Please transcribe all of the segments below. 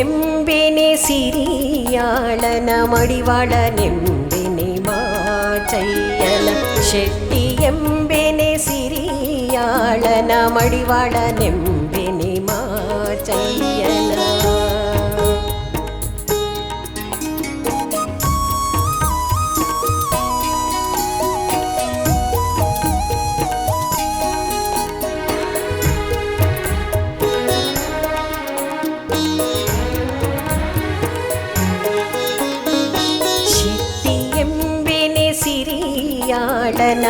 எம்பினே சிறியாளன மடிவாள நெம்பினே மாச்சையல Shetty எம்பினே சிறியாளன மடிவாள நெம்பினே மாச்சையல സിരിയാടന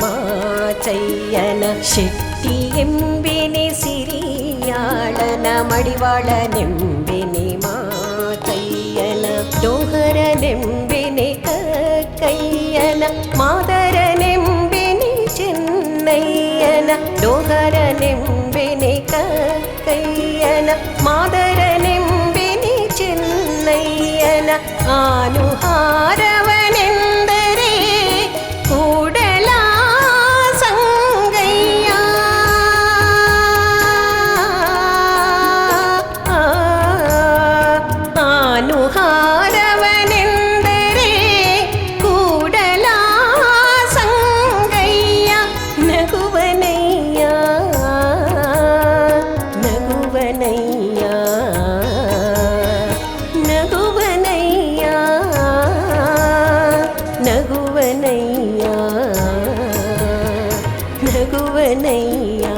മാചയ്യന മാച്ചയ്യന Madiwala സിരിയാടന മാചയ്യന ദോഹര നെമ്പിനി കയ്യന Mataram നെമ്പിനി ചെന്നയ്യന ഡോഹരനെമ്പിനെ കയ്യന Mataram നെമ്പിനി ചെന്നയ്യന ആനുഹാരവനെന്തരേ ரகுவனையா